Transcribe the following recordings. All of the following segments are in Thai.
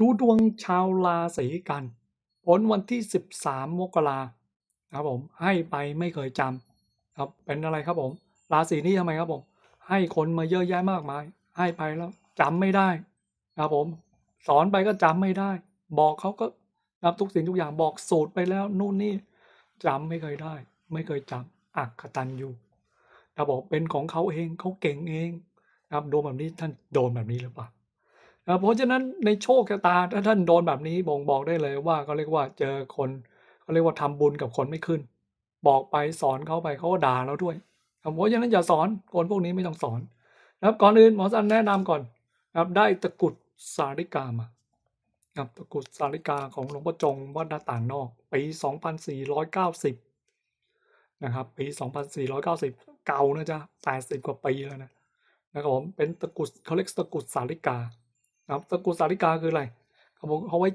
ดูดวงชาวราศีกันผลวันที่ 13 มกราครับผมให้ไปไม่เคยจำครับเป็นอะไรครับผม ราศีนี้ทำไมครับผม ให้คนมาเยอะแยะมากมาย ให้ไปแล้วจำไม่ได้ครับผม สอนไปก็จำไม่ได้ บอกเขาก็ครับทุกสิ่งทุกอย่างบอกสูตรไปแล้วนู่นนี่จำไม่เคยได้ ไม่เคยจำอักขตันอยู่ครับอกเป็นของเขาเองเขาเก่งเองครับโดนแบบนี้ท่านโดนแบบนี้หรือเปล่า เพราะฉะนั้นในโชคชะตาถ้าท่านโดนแบบนี้บ่งบอกได้เลยว่าเขาเรียกว่าเจอคนเขาเรียกว่าทำบุญกับคนไม่ขึ้น บอกไปสอนเขาไปเขาก็ด่าเราด้วยเพราะฉะนั้นอย่าสอนคนพวกนี้ไม่ต้องสอนนะครับก่อนอื่นหมอสันแนะนำก่อนครับได้ตะกุดสาริกามาครับตะกุดสาริกาของหลวงพ่อจงวัดหน้าต่างนอกปี2490นะครับปี2490 เก่านะจ๊ะ80กว่าปีแล้วนะนะครับผมเป็นตะกุดเขาเรียกตะกุดสาริกา นะครับตะกรุดสาริกาคืออะไรเขาบอกเขาไว้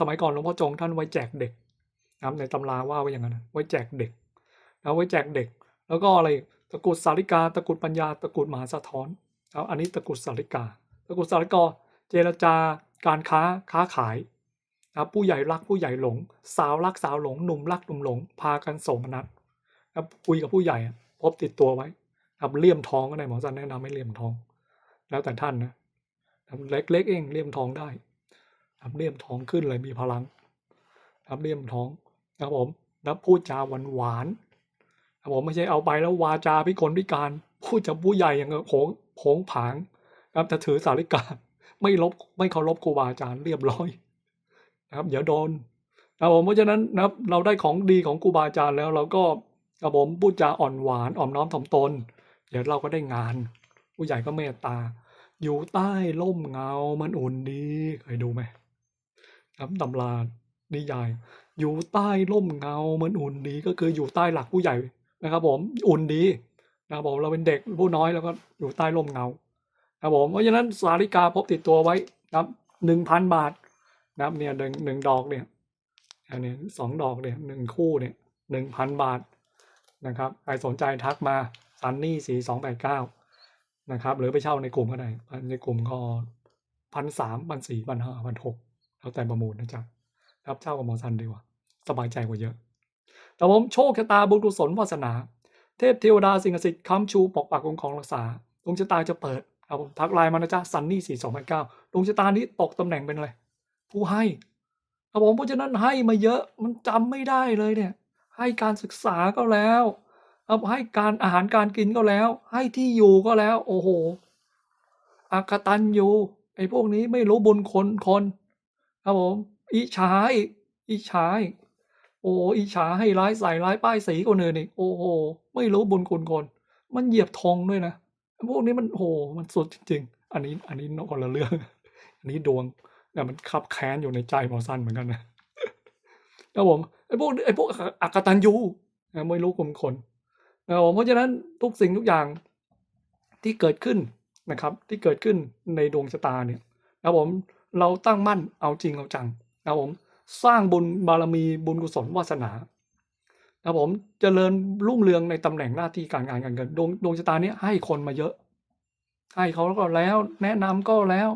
สมัยก่อนหลวงพ่อจงท่านไว้แจกเด็กนะครับในตำราว่าไว้อย่างนั้นไว้แจกเด็กนะไว้แจกเด็ก แล้วก็อะไรตะกรุดสาริกาตะกรุดปัญญาตะกรุดมหาสะท้อนครับอันนี้ตะกรุดสาริกา ตะกรุดสาริกาเจรจาการค้าค้าขายนะครับผู้ใหญ่รักผู้ใหญ่หลง สาวรักสาวหลงหนุ่มรักหนุ่มหลง พากันโสมนัสนะครับคุยกับผู้ใหญ่พบติดตัวไว้ครับเลี่ยมทองก็ได้หมอสันแนะนำให้เลี่ยมทอง แล้วแต่ท่านนะ เล็กๆเองเลี่ยมทองได้ทำเลี่ยมทองขึ้นเลยมีพลังทำเลี่ยมทองครับผมแล้วพูดจาหวานหวานๆครับผมไม่ใช่เอาไปแล้ววาจาพิกลพิการ พูดจะผู้ใหญ่อย่างโผงโผงผางครับแต่ถือสาริกาไม่ลบไม่เคารพครูบาอาจารย์เรียบร้อยนะครับอย่าโดนครับผมเพราะฉะนั้นนะครับเราได้ของดีของครูบาอาจารย์แล้วเราก็ครับผมพูดจาอ่อนหวานอ่อมน้อมถ่อมตน เดี๋ยวเราก็ได้งาน ผู้ใหญ่ก็เมตตา อยู่ใต้ร่มเงา มันอุ่นดีเคยดูไหมครับตำรานิยาย อยู่ใต้ร่มเงา มันอุ่นดีก็คืออยู่ใต้หลักผู้ใหญ่นะครับ ผมอุ่นดีนะครับผมเราเป็นเด็กผู้น้อยแล้วก็อยู่ใต้ร่มเงาครับผมเพราะฉะนั้นสาริกาพกติดตัวไว้นะครับหนึ่งพันบาทนะครับเนี่ยหนึ่งหนึ่งดอกเนี่ยอันนี้สองดอกเนี่ยหนึ่งคู่เนี่ยหนึ่งพันบาทนะครับใครสนใจทักมาซันนี่สี่สองแปดเก้า นะครับ หรือไปเช่าในกลุ่มก็ได้ในกลุ่มก็พันสามพันสี่พันห้าพันหกแล้วแต่ประมูลนะจ๊ะรับเช่ากับหมอซันดีกว่า สบายใจกว่าเยอะ แต่ผมโชคชะตาบุญกุศลวาสนา เทพเทวดาสิ่งศักดิ์สิทธิ์ค้ำชูปกปักคุ้มครองรักษาดวงชะตาจะเปิดครับผมทักไลน์มานะจ๊ะซันนี่สี่สองพันเก้าดวงชะตานี้ตกตำแหน่งเป็นอะไรผู้ให้ครับผมเพราะฉะนั้นให้มาเยอะมันจำไม่ได้เลยเนี่ย ให้การศึกษาก็แล้ว ครับให้การอาหารการกินก็แล้ว ให้ที่อยู่ก็แล้ว โอ้โหอากตันอยู่ไอ้พวกนี้ไม่รู้บุญคนคนครับผมอิฉาอีกอิฉาอีกโอ้อิฉาให้ร้ายใส่ร้ายป้ายสีคนอื่นอีกโอ้โหไม่รู้บุญคุณคนมันเหยียบธงด้วยนะพวกนี้มันโหมันสุดจริง ๆ อันนี้อันนี้คนละเรื่อง อันนี้ดวงแต่มันคับแค้นอยู่ในใจหมอสั้นเหมือนกันนะครับผมไอ้พวกไอ้พวกอักตันยูไม่รู้คุมคน นะครับผมเพราะฉะนั้นทุกสิ่งทุกอย่างที่เกิดขึ้นนะครับ ที่เกิดขึ้นในดวงชะตาเนี่ยนะผมเราตั้งมั่นเอาจริงเอาจังนะผมสร้างบุญบารมีบุญกุศลวาสนานะผมเจริญรุ่งเรืองในตำแหน่งหน้าที่การงานการเงินดวงดวงชะตาเนี้ยให้คนมาเยอะ ให้เขาก็แล้ว แนะนำก็แล้ว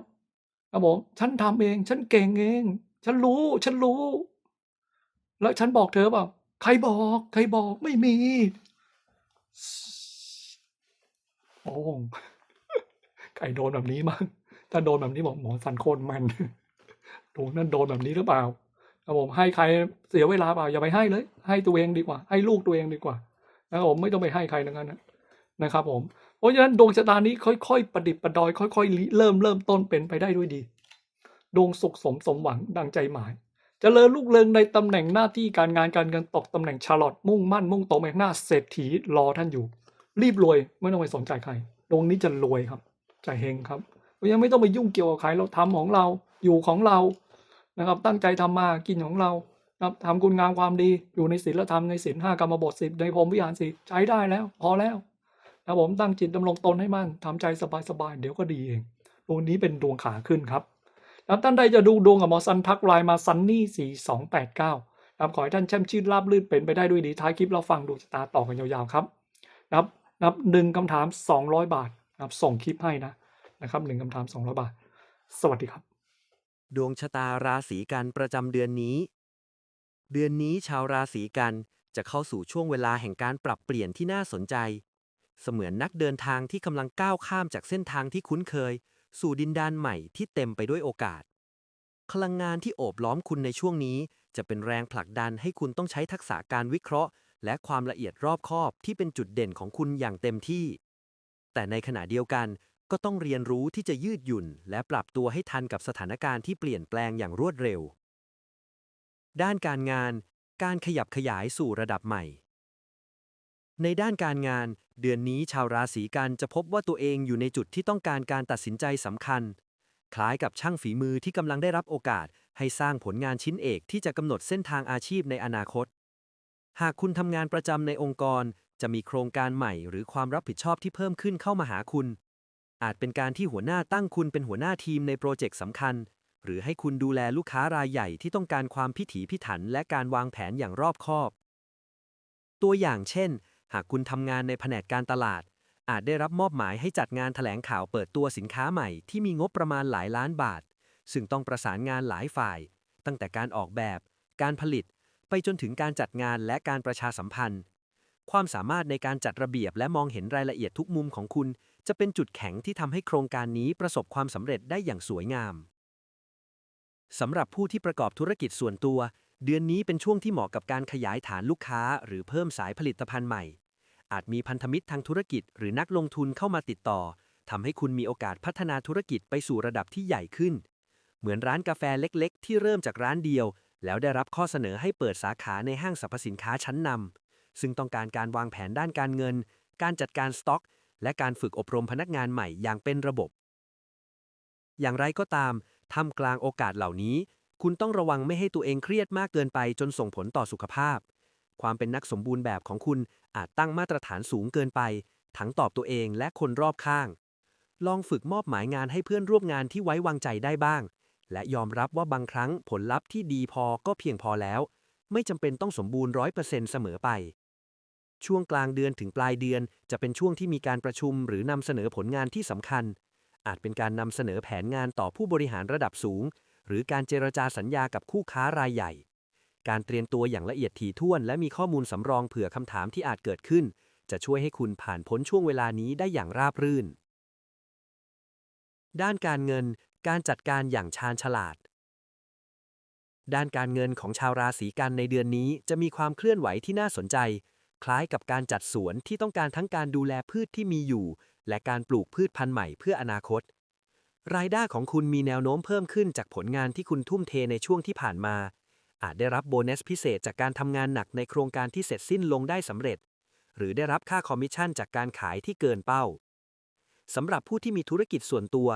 ครับผมฉันทำเอง ฉันเก่งเอง ฉันรู้ ฉันรู้ แล้วฉันบอกเธอเปล่าใครบอก ใครบอกไม่มี โอ้ใครโดนแบบนี้มั้งถ้าโดนแบบนี้บอกหมอสันโคตรแมันโดนนั่นโดนแบบนี้หรือเปล่าครับผมให้ใครเสียเวลาเปล่าอย่าไปให้เลย ให้ตัวเองดีกว่า ให้ลูกตัวเองดีกว่านะครับผมไม่ต้องไปให้ใครทั้งนั้นนะครับ ผมเพราะฉะนั้นดวงชะตานี้ค่อยๆประดิษฐ์ประดอย ค่อยๆเริ่มเริ่มต้นเป็นไปได้ด้วยดี ดวงสุขสมสมหวังดังใจหมาย จเจริญลูกเรืองในตำแหน่งหน้าที่การงานการเงินตกตำแหน่งชาลอตมุ่งมั่นมุ่งโตแมงหน้าเศรษฐีรอท่านอยู่ รีบรวยไม่ต้องไปสนใจใครดวงนี้จะรวยครับจะเฮงครับยังไม่ต้องไปยุ่งเกี่ยวกับใครเราทำของเราอยู่ของเรานะครับ ตั้งใจทำมากินของเราครับทำคุณงามความดีอยู่ในศีลธรรมในศีลห้ากรรมบทสิบในพรหมวิหารสิใช้ได้แล้ว พอแล้วนะผมตั้งจิตดำรงตนให้มั่นทำใจสบายๆเดี๋ยวก็ดีเองดวงนี้เป็นดวงขาขึ้นครับ แล้วท่านใดจะดูดวงกับหมอซันทักไลน์มาซันนี่สี่สองแปดเก้าครับขอให้ท่านแช่มชื่นราบลื่นเป็นไปได้ด้วยดีท้ายคลิปเราฟังดวงชะตาต่อกันยาวๆครับนับนับหนึ่งคำถามสองร้อยบาทนะครับส่งคลิปให้นะนะครับหนึ่งคำถามสองร้อยบาท สวัสดีครับ ดวงชะตาราศีกันประจำเดือนนี้ เดือนนี้ชาวราศีกันจะเข้าสู่ช่วงเวลาแห่งการปรับเปลี่ยนที่น่าสนใจ เสมือนนักเดินทางที่กำลังก้าวข้ามจากเส้นทางที่คุ้นเคย สู่ดินแดนใหม่ที่เต็มไปด้วยโอกาส พลังงานที่โอบล้อมคุณในช่วงนี้ จะเป็นแรงผลักดันให้คุณต้องใช้ทักษะการวิเคราะห์ และความละเอียดรอบคอบที่เป็นจุดเด่นของคุณอย่างเต็มที่ แต่ในขณะเดียวกันก็ต้องเรียนรู้ที่จะยืดหยุ่น และปรับตัวให้ทันกับสถานการณ์ที่เปลี่ยนแปลงอย่างรวดเร็ว ด้านการงาน การขยับขยายสู่ระดับใหม่ ในด้านการงาน เดือนนี้ชาวราศีกันจะพบว่าตัวเองอยู่ในจุดที่ต้องการการตัดสินใจสำคัญ คล้ายกับช่างฝีมือที่กำลังได้รับโอกาส ให้สร้างผลงานชิ้นเอกที่จะกำหนดเส้นทางอาชีพในอนาคต หากคุณทำงานประจำในองค์กร จะมีโครงการใหม่หรือความรับผิดชอบที่เพิ่มขึ้นเข้ามาหาคุณ อาจเป็นการที่หัวหน้าตั้งคุณเป็นหัวหน้าทีมในโปรเจกต์สำคัญ หรือให้คุณดูแลลูกค้ารายใหญ่ที่ต้องการความพิถีพิถัน และการวางแผนอย่างรอบคอบ ตัวอย่างเช่น หากคุณทำงานในแผนกการตลาด อาจได้รับมอบหมายให้จัดงานแถลงข่าวเปิดตัวสินค้าใหม่ที่มีงบประมาณหลายล้านบาท ซึ่งต้องประสานงานหลายฝ่าย ตั้งแต่การออกแบบ การผลิต ไปจนถึงการจัดงานและการประชาสัมพันธ์ ความสามารถในการจัดระเบียบและมองเห็นรายละเอียดทุกมุมของคุณ จะเป็นจุดแข็งที่ทำให้โครงการนี้ประสบความสำเร็จได้อย่างสวยงามสำหรับผู้ที่ประกอบธุรกิจส่วนตัว เดือนนี้เป็นช่วงที่เหมาะกับการขยายฐานลูกค้า หรือเพิ่มสายผลิตภัณฑ์ใหม่ อาจมีพันธมิตรทางธุรกิจ หรือนักลงทุนเข้ามาติดต่อทำให้คุณมีโอกาสพัฒนาธุรกิจไปสู่ระดับที่ใหญ่ขึ้น เหมือนร้านกาแฟเล็ก ๆ ที่เริ่มจากร้านเดียว แล้วได้รับข้อเสนอให้เปิดสาขาในห้างสรรพสินค้าชั้นนำซึ่งต้องการการวางแผนด้านการเงิน การจัดการสต็อก และการฝึกอบรมพนักงานใหม่อย่างเป็นระบบ อย่างไรก็ตามท่ามกลางโอกาสเหล่านี้ คุณต้องระวังไม่ให้ตัวเองเครียดมากเกินไปจนส่งผลต่อสุขภาพ ความเป็นนักสมบูรณ์แบบของคุณอาจตั้งมาตรฐานสูงเกินไป ทั้งตอบตัวเองและคนรอบข้าง ลองฝึกมอบหมายงานให้เพื่อนร่วมงานที่ไว้วางใจได้บ้าง และยอมรับว่าบางครั้งผลลัพธ์ที่ดีพอก็เพียงพอแล้ว ไม่จำเป็นต้องสมบูรณ์ร้อยเปอร์เซ็นต์เสมอไป ช่วงกลางเดือนถึงปลายเดือน จะเป็นช่วงที่มีการประชุมหรือนำเสนอผลงานที่สำคัญ อาจเป็นการนำเสนอแผนงานต่อผู้บริหารระดับสูง หรือการเจรจาสัญญากับคู่ค้ารายใหญ่ การเตรียมตัวอย่างละเอียดถี่ถ้วน และมีข้อมูลสำรองเผื่อคำถามที่อาจเกิดขึ้น จะช่วยให้คุณผ่านพ้นช่วงเวลานี้ได้อย่างราบรื่น ด้านการเงิน การจัดการอย่างชาญฉลาด ด้านการเงินของชาวราศีกันในเดือนนี้จะมีความเคลื่อนไหวที่น่าสนใจ คล้ายกับการจัดสวนที่ต้องการทั้งการดูแลพืชที่มีอยู่ และการปลูกพืชพันธุ์ใหม่เพื่ออนาคต รายได้ของคุณมีแนวโน้มเพิ่มขึ้นจากผลงานที่คุณทุ่มเทในช่วงที่ผ่านมา อาจได้รับโบนัสพิเศษจากการทำงานหนักในโครงการที่เสร็จสิ้นลงได้สำเร็จ หรือได้รับค่าคอมมิชชั่นจากการขายที่เกินเป้าสำหรับผู้ที่มีธุรกิจส่วนตัว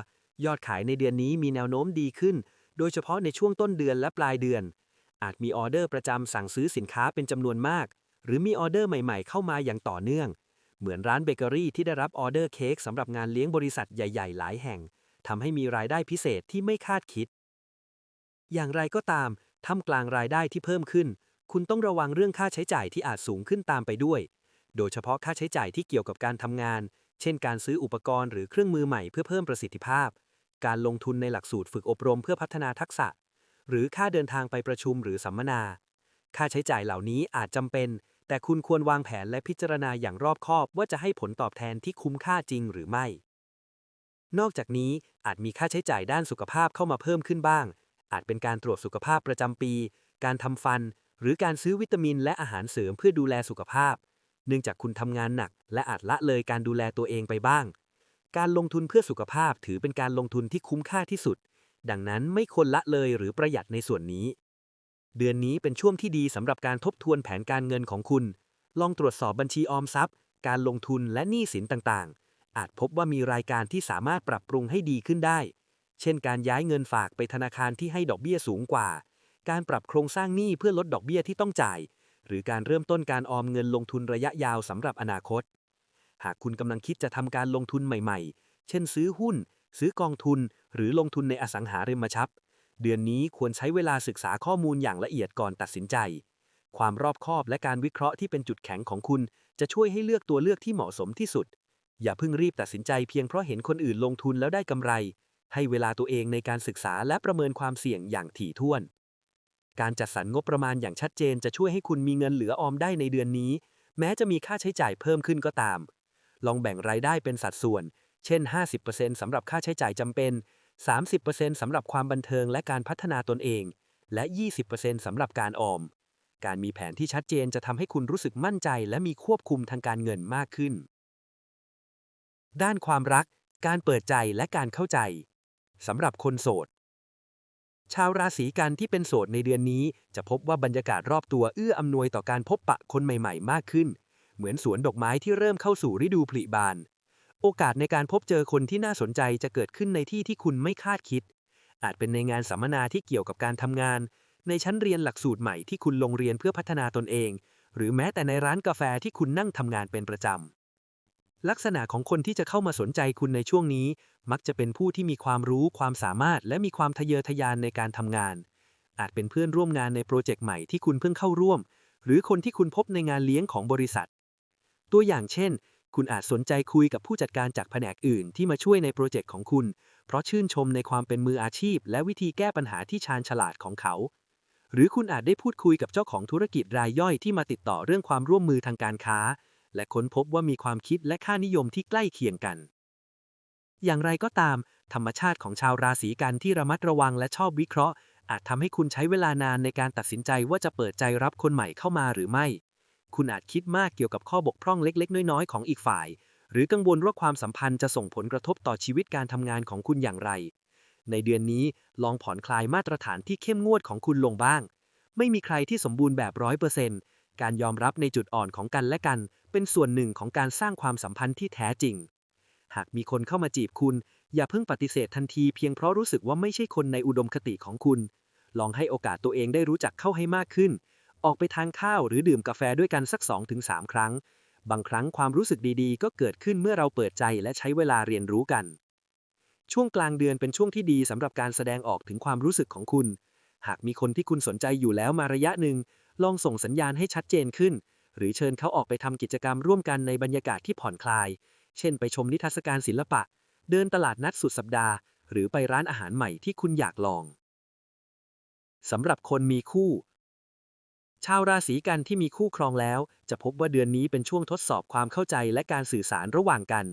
ยอดขายในเดือนนี้มีแนวโน้มดีขึ้น โดยเฉพาะในช่วงต้นเดือนและปลายเดือน อาจมีออเดอร์ประจำสั่งซื้อสินค้าเป็นจำนวนมาก หรือมีออเดอร์ใหม่ ๆ เข้ามาอย่างต่อเนื่อง เหมือนร้านเบเกอรี่ที่ได้รับออเดอร์เค้กสำหรับงานเลี้ยงบริษัทใหญ่ ๆ หลายแห่ง ทำให้มีรายได้พิเศษที่ไม่คาดคิด อย่างไรก็ตามท่ามกลางรายได้ที่เพิ่มขึ้น คุณต้องระวังเรื่องค่าใช้จ่ายที่อาจสูงขึ้นตามไปด้วย โดยเฉพาะค่าใช้จ่ายที่เกี่ยวกับการทำงาน เช่น การซื้ออุปกรณ์หรือเครื่องมือใหม่เพื่อเพิ่มประสิทธิภาพ การลงทุนในหลักสูตรฝึกอบรมเพื่อพัฒนาทักษะ หรือค่าเดินทางไปประชุมหรือสัมมนา ค่าใช้จ่ายเหล่านี้อาจจำเป็น แต่คุณควรวางแผนและพิจารณาอย่างรอบคอบว่าจะให้ผลตอบแทนที่คุ้มค่าจริงหรือไม่ นอกจากนี้อาจมีค่าใช้จ่ายด้านสุขภาพเข้ามาเพิ่มขึ้นบ้าง อาจเป็นการตรวจสุขภาพประจำปี การทำฟัน หรือการซื้อวิตามินและอาหารเสริมเพื่อดูแลสุขภาพ เนื่องจากคุณทำงานหนัก และอาจละเลยการดูแลตัวเองไปบ้าง การลงทุนเพื่อสุขภาพถือเป็นการลงทุนที่คุ้มค่าที่สุด ดังนั้นไม่ควรละเลยหรือประหยัดในส่วนนี้ เดือนนี้เป็นช่วงที่ดีสำหรับการทบทวนแผนการเงินของคุณ ลองตรวจสอบบัญชีออมทรัพย์ การลงทุนและหนี้สินต่างๆ อาจพบว่ามีรายการที่สามารถปรับปรุงให้ดีขึ้นได้ เช่นการย้ายเงินฝากไปธนาคารที่ให้ดอกเบี้ยสูงกว่า การปรับโครงสร้างหนี้เพื่อลดดอกเบี้ยที่ต้องจ่าย หรือการเริ่มต้นการออมเงินลงทุนระยะยาวสำหรับอนาคต หากคุณกำลังคิดจะทำการลงทุนใหม่ ๆ เช่นซื้อหุ้น ซื้อกองทุน หรือลงทุนในอสังหาริมทรัพย์ เดือนนี้ควรใช้เวลาศึกษาข้อมูลอย่างละเอียดก่อนตัดสินใจ ความรอบคอบและการวิเคราะห์ที่เป็นจุดแข็งของคุณ จะช่วยให้เลือกตัวเลือกที่เหมาะสมที่สุด อย่าเพิ่งรีบตัดสินใจเพียงเพราะเห็นคนอื่นลงทุนแล้วได้กำไร ให้เวลาตัวเองในการศึกษาและประเมินความเสี่ยงอย่างถี่ถ้วน การจัดสรรงบประมาณอย่างชัดเจนจะช่วยให้คุณมีเงินเหลือออมได้ในเดือนนี้ แม้จะมีค่าใช้จ่ายเพิ่มขึ้นก็ตาม ลองแบ่งรายได้เป็นสัดส่วน เช่น 50%สำหรับค่าใช้จ่ายจำเป็น 30%สำหรับความบันเทิงและการพัฒนาตนเอง และ 20%สำหรับการออมการมีแผนที่ชัดเจนจะทำให้คุณรู้สึกมั่นใจและมีควบคุมทางการเงินมากขึ้น ด้านความรัก การเปิดใจและการเข้าใจสำหรับคนโสด ชาวราศีกันที่เป็นโสดในเดือนนี้ จะพบว่าบรรยากาศรอบตัวเอื้ออำนวยต่อการพบปะคนใหม่ๆ มากขึ้น เหมือนสวนดอกไม้ที่เริ่มเข้าสู่ฤดูผลิบาน โอกาสในการพบเจอคนที่น่าสนใจจะเกิดขึ้นในที่ที่คุณไม่คาดคิด อาจเป็นในงานสัมมนาที่เกี่ยวกับการทำงาน ในชั้นเรียนหลักสูตรใหม่ที่คุณลงเรียนเพื่อพัฒนาตนเอง หรือแม้แต่ในร้านกาแฟที่คุณนั่งทำงานเป็นประจำ ลักษณะของคนที่จะเข้ามาสนใจคุณในช่วงนี้ มักจะเป็นผู้ที่มีความรู้ความสามารถ และมีความทะเยอทะยานในการทำงาน อาจเป็นเพื่อนร่วมงานในโปรเจกต์ใหม่ที่คุณเพิ่งเข้าร่วม หรือคนที่คุณพบในงานเลี้ยงของบริษัท ตัวอย่างเช่น คุณอาจสนใจคุยกับผู้จัดการจากแผนกอื่น ที่มาช่วยในโปรเจกต์ของคุณ เพราะชื่นชมในความเป็นมืออาชีพ และวิธีแก้ปัญหาที่ชาญฉลาดของเขา หรือคุณอาจได้พูดคุยกับเจ้าของธุรกิจรายย่อยที่มาติดต่อเรื่องความร่วมมือทางการค้า และค้นพบว่ามีความคิดและค่านิยมที่ใกล้เคียงกัน อย่างไรก็ตาม ธรรมชาติของชาวราศีกันที่ระมัดระวังและชอบวิเคราะห์ อาจทำให้คุณใช้เวลานานในการตัดสินใจว่าจะเปิดใจรับคนใหม่เข้ามาหรือไม่ คุณอาจคิดมากเกี่ยวกับข้อบกพร่องเล็ก ๆ น้อยๆ ของอีกฝ่าย หรือกังวลว่าความสัมพันธ์จะส่งผลกระทบต่อชีวิตการทำงานของคุณอย่างไร ในเดือนนี้ลองผ่อนคลายมาตรฐานที่เข้มงวดของคุณลงบ้าง ไม่มีใครที่สมบูรณ์แบบร้อยเปอร์เซ็นต์ การยอมรับในจุดอ่อนของกันและกัน เป็นส่วนหนึ่งของการสร้างความสัมพันธ์ที่แท้จริง หากมีคนเข้ามาจีบคุณ อย่าเพิ่งปฏิเสธทันทีเพียงเพราะรู้สึกว่าไม่ใช่คนในอุดมคติของคุณ ลองให้โอกาสตัวเองได้รู้จักเข้าให้มากขึ้น ออกไปทานข้าวหรือดื่มกาแฟด้วยกันสัก 2-3 ครั้ง บางครั้งความรู้สึกดีๆ ก็เกิดขึ้นเมื่อเราเปิดใจและใช้เวลาเรียนรู้กัน ช่วงกลางเดือนเป็นช่วงที่ดีสำหรับการแสดงออกถึงความรู้สึกของคุณ หากมีคนที่คุณสนใจอยู่แล้วมาระยะหนึ่ง ลองส่งสัญญาณให้ชัดเจนขึ้น หรือเชิญเขาออกไปทำกิจกรรมร่วมกันในบรรยากาศที่ผ่อนคลาย เช่นไปชมนิทรรศการศิลปะ เดินตลาดนัดสุดสัปดาห์ หรือไปร้านอาหารใหม่ที่คุณอยากลองสำหรับคนมีคู่ ชาวราศีกันที่มีคู่ครองแล้ว จะพบว่าเดือนนี้เป็นช่วงทดสอบความเข้าใจและการสื่อสารระหว่างกัน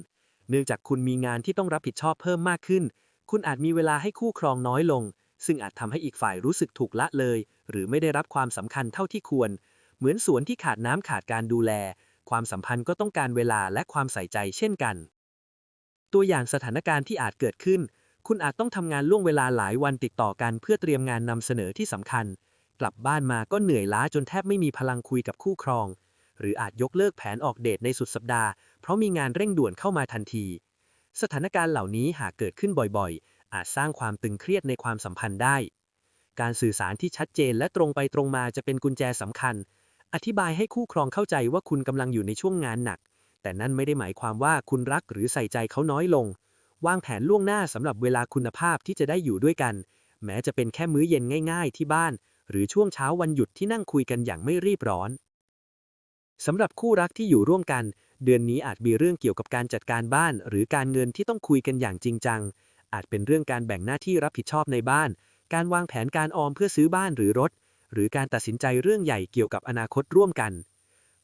เนื่องจากคุณมีงานที่ต้องรับผิดชอบเพิ่มมากขึ้น คุณอาจมีเวลาให้คู่ครองน้อยลง ซึ่งอาจทำให้อีกฝ่ายรู้สึกถูกละเลย หรือไม่ได้รับความสำคัญเท่าที่ควร เหมือนสวนที่ขาดน้ำขาดการดูแล ความสัมพันธ์ก็ต้องการเวลาและความใส่ใจเช่นกัน ตัวอย่างสถานการณ์ที่อาจเกิดขึ้น คุณอาจต้องทำงานล่วงเวลาหลายวันติดต่อกันเพื่อเตรียมงานนำเสนอที่สำคัญ กลับบ้านมาก็เหนื่อยล้าจนแทบไม่มีพลังคุยกับคู่ครอง หรืออาจยกเลิกแผนออกเดทในสุดสัปดาห์ เพราะมีงานเร่งด่วนเข้ามาทันทีสถานการณ์เหล่านี้หากเกิดขึ้นบ่อยๆ อาจสร้างความตึงเครียดในความสัมพันธ์ได้ การสื่อสารที่ชัดเจนและตรงไปตรงมาจะเป็นกุญแจสำคัญ อธิบายให้คู่ครองเข้าใจว่าคุณกำลังอยู่ในช่วงงานหนัก แต่นั่นไม่ได้หมายความว่าคุณรักหรือใส่ใจเขาน้อยลง วางแผนล่วงหน้าสำหรับเวลาคุณภาพที่จะได้อยู่ด้วยกัน แม้จะเป็นแค่มื้อเย็นง่าย ๆ ที่บ้าน หรือช่วงเช้าวันหยุดที่นั่งคุยกันอย่างไม่รีบร้อนสำหรับคู่รักที่อยู่ร่วมกัน เดือนนี้อาจมีเรื่องเกี่ยวกับการจัดการบ้าน หรือการเงินที่ต้องคุยกันอย่างจริงจัง อาจเป็นเรื่องการแบ่งหน้าที่รับผิดชอบในบ้าน การวางแผนการออมเพื่อซื้อบ้านหรือรถ หรือการตัดสินใจเรื่องใหญ่เกี่ยวกับอนาคตร่วมกัน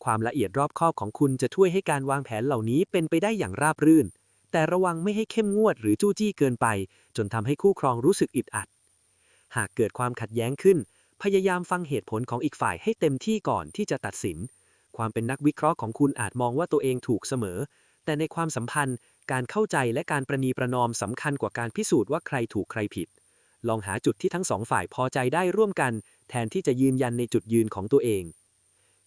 ความละเอียดรอบคอบของคุณจะช่วยให้การวางแผนเหล่านี้เป็นไปได้อย่างราบรื่น แต่ระวังไม่ให้เข้มงวดหรือจู้จี้เกินไป จนทำให้คู่ครองรู้สึกอึดอัด หากเกิดความขัดแย้งขึ้น พยายามฟังเหตุผลของอีกฝ่ายให้เต็มที่ก่อนที่จะตัดสิน ความเป็นนักวิเคราะห์ของคุณอาจมองว่าตัวเองถูกเสมอ แต่ในความสัมพันธ์ การเข้าใจและการประนีประนอมสำคัญกว่าการพิสูจน์ว่าใครถูกใครผิด ลองหาจุดที่ทั้งสองฝ่ายพอใจได้ร่วมกัน แทนที่จะยืนยันในจุดยืนของตัวเอง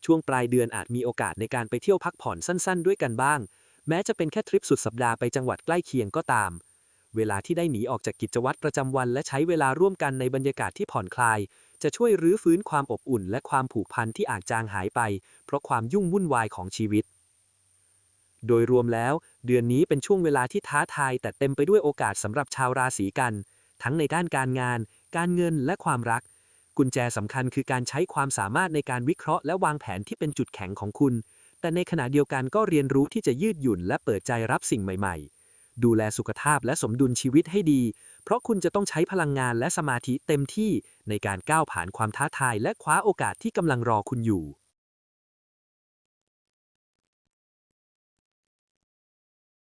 ช่วงปลายเดือนอาจมีโอกาสในการไปเที่ยวพักผ่อนสั้น ๆ ด้วยกันบ้าง แม้จะเป็นแค่ทริปสุดสัปดาห์ไปจังหวัดใกล้เคียงก็ตาม เวลาที่ได้หนีออกจากกิจวัตรประจำวันและใช้เวลาร่วมกันในบรรยากาศที่ผ่อนคลาย จะช่วยรื้อฟื้นความอบอุ่น และความผูกพันที่อาจจางหายไป เพราะความยุ่งวุ่นวายของชีวิตโดยรวมแล้ว เดือนนี้เป็นช่วงเวลาที่ท้าทายแต่เต็มไปด้วยโอกาสสำหรับชาวราศีกัน ทั้งในด้านการงาน การเงินและความรัก กุญแจสำคัญคือการใช้ความสามารถในการวิเคราะห์และวางแผนที่เป็นจุดแข็งของคุณ แต่ในขณะเดียวกันก็เรียนรู้ที่จะยืดหยุ่นและเปิดใจรับสิ่งใหม่ ๆ ดูแลสุขภาพและสมดุลชีวิตให้ดี เพเพราะคุณจะต้องใช้พลังงานและสมาธิเต็มที่ในการก้าวผ่านความท้าทายและคว้าโอกาสที่กำลังรอคุณอยู่